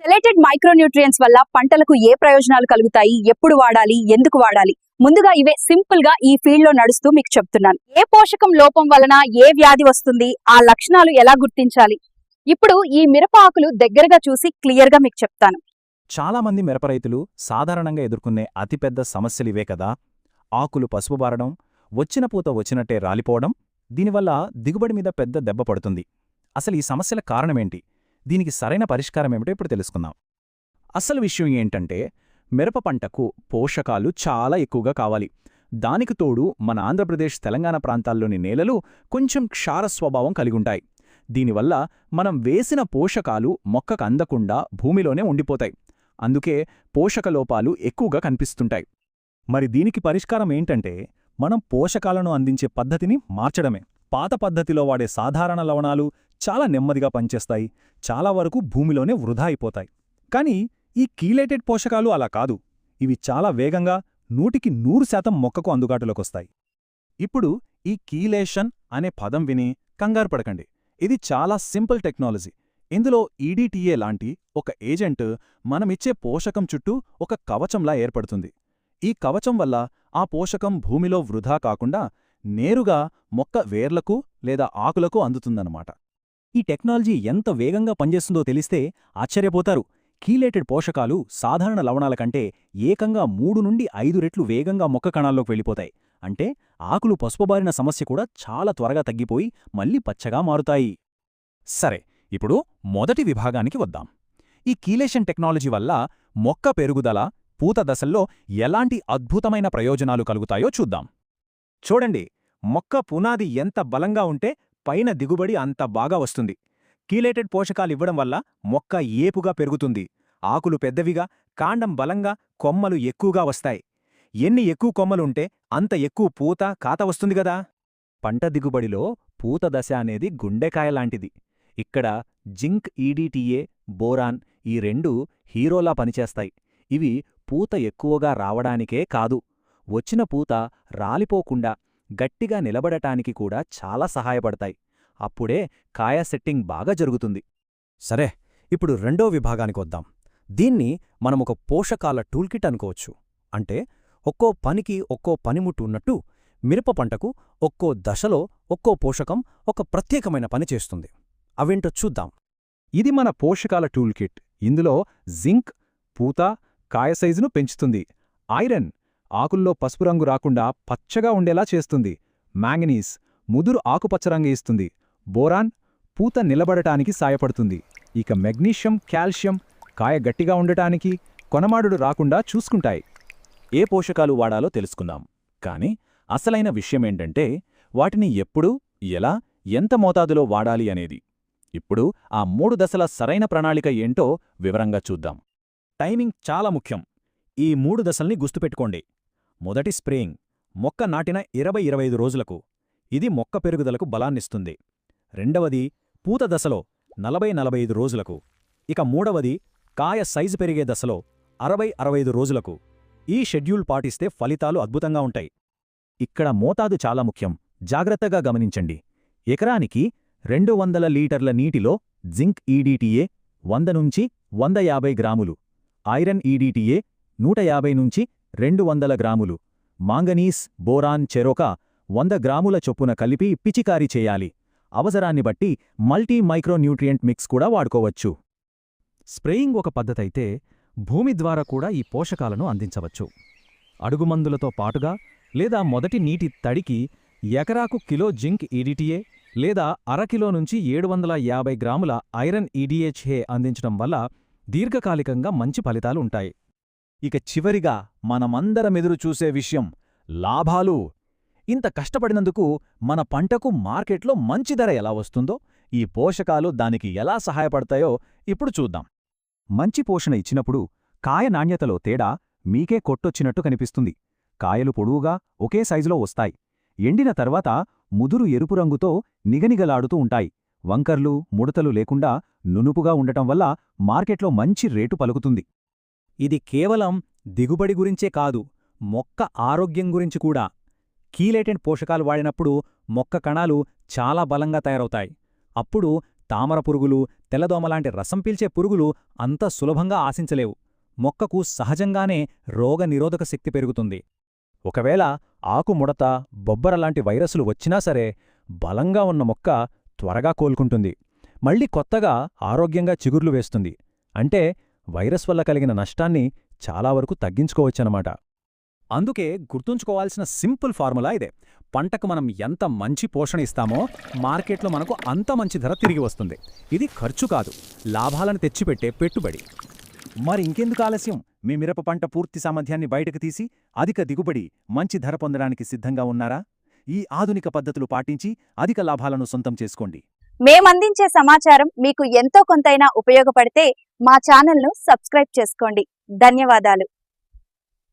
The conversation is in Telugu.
సెలెక్టెడ్ మైక్రోన్యూట్రియన్స్ వల్ల పంటలకు ఏ ప్రయోజనాలు కలుగుతాయి? ఎప్పుడు వాడాలి? ఎందుకు వాడాలి? ముందుగా ఇవే సింపుల్గా ఈ ఫీల్డ్లో నడుస్తూ మీకు చెప్తున్నాను. ఏ పోషకం లోపం వలన ఏ వ్యాధి వస్తుంది? ఆ లక్షణాలు ఎలా గుర్తించాలి? ఇప్పుడు ఈ మిరప ఆకులు దగ్గరగా చూసి క్లియర్గా మీకు చెప్తాను. చాలా మంది మిరప రైతులు సాధారణంగా ఎదుర్కొనే అతిపెద్ద సమస్యలివే కదా? ఆకులు పసుపు బారడం వచ్చిన పూత వచ్చినట్టే రాలిపోవడం దీనివల్ల దిగుబడి మీద పెద్ద దెబ్బ పడుతుంది. అసలు ఈ సమస్యల కారణమేంటి? దీనికి సరైన పరిష్కారమేమిటో ఇప్పుడు తెలుసుకుందాం. అసలు విషయం ఏంటంటే మిరప పంటకు పోషకాలు చాలా ఎక్కువగా కావాలి. దానికి తోడు మన ఆంధ్రప్రదేశ్ తెలంగాణ ప్రాంతాల్లోని నేలలు కొంచెం క్షార స్వభావం కలిగుంటాయి. దీనివల్ల మనం వేసిన పోషకాలు మొక్కకు అందకుండా భూమిలోనే ఉండిపోతాయి. అందుకే పోషక లోపాలు ఎక్కువగా కనిపిస్తుంటాయి. మరి దీనికి పరిష్కారం ఏంటంటే మనం పోషకాలను అందించే పద్ధతిని మార్చడమే. పాత పద్ధతిలో వాడే సాధారణ లవణాలు చాలా నెమ్మదిగా పనిచేస్తాయి. చాలా వరకు భూమిలోనే వృధా అయిపోతాయి. కానీ ఈ కీలేటెడ్ పోషకాలు అలా కాదు. ఇవి చాలా వేగంగా నూటికి నూరు శాతం మొక్కకు అందుబాటులోకొస్తాయి. ఇప్పుడు ఈ కీలేషన్ అనే పదం విని కంగారు పడకండి. ఇది చాలా సింపుల్ టెక్నాలజీ. ఇందులో ఈడీటీఏ లాంటి ఒక ఏజెంట్ మనమిచ్చే పోషకం చుట్టూ ఒక కవచంలా ఏర్పడుతుంది. ఈ కవచం వల్ల ఆ పోషకం భూమిలో వృధా కాకుండా నేరుగా మొక్క వేర్లకు లేదా ఆకులకు అందుతుందన్నమాట. ఈ టెక్నాలజీ ఎంత వేగంగా పనిచేస్తుందో తెలిస్తే ఆశ్చర్యపోతారు. కీలేటెడ్ పోషకాలు సాధారణ లవణాల కంటే ఏకంగా మూడు నుండి ఐదు రెట్లు వేగంగా మొక్క కణాల్లోకి వెళ్ళిపోతాయి. అంటే ఆకులు పసుపుబారిన సమస్య కూడా చాలా త్వరగా తగ్గిపోయి మళ్ళీ పచ్చగా మారుతాయి. సరే ఇప్పుడు మొదటి విభాగానికి వద్దాం. ఈ కీలేషన్ టెక్నాలజీ వల్ల మొక్క పెరుగుదల పూత దశల్లో ఎలాంటి అద్భుతమైన ప్రయోజనాలు కలుగుతాయో చూద్దాం. చూడండి మొక్క పునాది ఎంత బలంగా ఉంటే పైన దిగుబడి అంత బాగా వస్తుంది. కీలేటెడ్ పోషకాలివ్వడం వల్ల మొక్క ఏపుగా పెరుగుతుంది. ఆకులు పెద్దవిగా కాండం బలంగా కొమ్మలు ఎక్కువగా వస్తాయి. ఎన్ని ఎక్కువ కొమ్మలుంటే అంత ఎక్కువ పూత కాత వస్తుంది గదా! పంట దిగుబడిలో పూత దశ అనేది గుండెకాయలాంటిది ఇక్కడ జింక్ ఈడీటీఏ బోరాన్ ఈ రెండు హీరోలా పనిచేస్తాయి. ఇవి పూత ఎక్కువగా రావడానికే కాదు. వచ్చిన పూత రాలిపోకుండా గట్టిగా నిలబడటానికి కూడా చాలా సహాయపడతాయి. అప్పుడే కాయ సెట్టింగ్ బాగా జరుగుతుంది. సరే ఇప్పుడు రెండో విభాగానికి వద్దాం. దీన్ని మనమొక పోషకాల టూల్కిట్ అనుకోవచ్చు. అంటే ఒక్కో పనికి ఒక్కో పనిముట్టు ఉన్నట్టు మిరప పంటకు ఒక్కో దశలో ఒక్కో పోషకం ఒక ప్రత్యేకమైన పని చేస్తుంది. అవేంటో చూద్దాం. ఇది మన పోషకాల టూల్కిట్. ఇందులో జింక్ పూత కాయ సైజును పెంచుతుంది. ఐరన్ ఆకుల్లో పసుపు రంగు రాకుండా పచ్చగా ఉండేలా చేస్తుంది. మ్యాంగనీస్ ముదురు ఆకుపచ్చ రంగు ఇస్తుంది. బోరాన్ పూత నిలబడటానికి సాయపడుతుంది. ఇక మెగ్నీషియం కాల్షియం కాయ గట్టిగా ఉండటానికి కొనమాడుడు రాకుండా చూసుకుంటాయి. ఏ పోషకాలు వాడాలో తెలుసుకుందాం. కాని అసలైన విషయమేంటంటే వాటిని ఎప్పుడు ఎలా ఎంత మోతాదులో వాడాలి అనేది. ఇప్పుడు ఆ మూడు దశల సరైన ప్రణాళిక ఏంటో వివరంగా చూద్దాం. టైమింగ్ చాలా ముఖ్యం. ఈ మూడు దశల్ని గుర్తుపెట్టుకోండి. మొదటి స్ప్రేయింగ్ మొక్క నాటిన ఇరవై ఇరవై రోజులకు. ఇది మొక్క పెరుగుదలకు బలాన్నిస్తుంది. రెండవది పూత దశలో నలభై నలభై రోజులకు. ఇక మూడవది కాయ సైజు పెరిగే దశలో అరవై అరవై రోజులకు. ఈ షెడ్యూల్ పాటిస్తే ఫలితాలు అద్భుతంగా ఉంటాయి. ఇక్కడ మోతాదు చాలా ముఖ్యం. జాగ్రత్తగా గమనించండి. ఎకరానికి రెండు వందల లీటర్ల నీటిలో జింక్ ఈడీటీఏ వంద నుంచి వంద యాభై గ్రాములు. ఐరన్ ఈడీటీఏ నూట యాభై నుంచి రెండు వందల గ్రాములు. మాంగనీస్ బోరాన్ చెరొక వంద గ్రాముల చొప్పున కలిపి పిచికారీ చేయాలి. అవసరాన్ని బట్టి మల్టీ మైక్రోన్యూట్రియంట్ మిక్స్ కూడా వాడుకోవచ్చు. స్ప్రేయింగ్ ఒక పద్ధతైతే భూమి ద్వారా కూడా ఈ పోషకాలను అందించవచ్చు. అడుగుమందులతో పాటుగా లేదా మొదటి నీటి తడికి ఎకరాకు కిలో జింక్ ఈడిటిఏ లేదా అరకిలో నుంచి ఏడు వందల యాభై గ్రాముల ఐరన్ ఈడిహెచ్ఏ అందించడం వల్ల దీర్ఘకాలికంగా మంచి ఫలితాలు ఉంటాయి. ఇక చివరిగా మనమందరమెదురు చూసే విషయం లాభాలు. ఇంత కష్టపడినందుకు మన పంటకు మార్కెట్లో మంచి ధర ఎలా వస్తుందో ఈ పోషకాలు దానికి ఎలా సహాయపడతాయో ఇప్పుడు చూద్దాం. మంచి పోషణ ఇచ్చినప్పుడు కాయ నాణ్యతలో తేడా మీకే కొట్టొచ్చినట్టు కనిపిస్తుంది. కాయలు పొడువుగా ఒకే సైజులో వస్తాయి. ఎండిన తర్వాత ముదురు ఎరుపు రంగుతో నిగనిగలాడుతూ ఉంటాయి. వంకర్లు ముడతలు లేకుండా నునుపుగా ఉండటం వల్ల మార్కెట్లో మంచి రేటు పలుకుతుంది. ఇది కేవలం దిగుబడి గురించే కాదు మొక్క ఆరోగ్యం గురించి కూడా. కీలేటెంట్ పోషకాలు వాడినప్పుడు మొక్క కణాలు చాలా బలంగా తయారవుతాయి. అప్పుడు తామర పురుగులు తెల్లదోమలాంటి రసం పీల్చే పురుగులు అంత సులభంగా ఆశించలేవు. మొక్కకు సహజంగానే రోగనిరోధక శక్తి పెరుగుతుంది. ఒకవేళ ఆకుముడత బొబ్బరలాంటి వైరస్లు వచ్చినా సరే బలంగా ఉన్న మొక్క త్వరగా కోలుకుంటుంది. మళ్ళీ కొత్తగా ఆరోగ్యంగా చిగుర్లు వేస్తుంది. అంటే వైరస్ వల్ల కలిగిన నష్టాన్ని చాలా వరకు తగ్గించుకోవచ్చనమాట అందుకే గుర్తుంచుకోవాల్సిన సింపుల్ ఫార్ములా ఇదే. పంటకు మనం ఎంత మంచి పోషణ ఇస్తామో మార్కెట్లో మనకు అంత మంచి ధర తిరిగి వస్తుంది. ఇది ఖర్చు కాదు లాభాలను తెచ్చిపెట్టే పెట్టుబడి. మరి ఇంకెందుకు ఆలస్యం? మీ మిరప పంట పూర్తి సామర్థ్యాన్ని బయటకు తీసి అధిక దిగుబడి మంచి ధర పొందడానికి సిద్ధంగా ఉన్నారా? ఈ ఆధునిక పద్ధతులు పాటించి అధిక లాభాలను సొంతం చేసుకోండి. మేమందించే సమాచారం మీకు ఎంతో కొంతైనా ఉపయోగపడితే మా ఛానల్ను సబ్స్క్రైబ్ చేసుకోండి. ధన్యవాదాలు.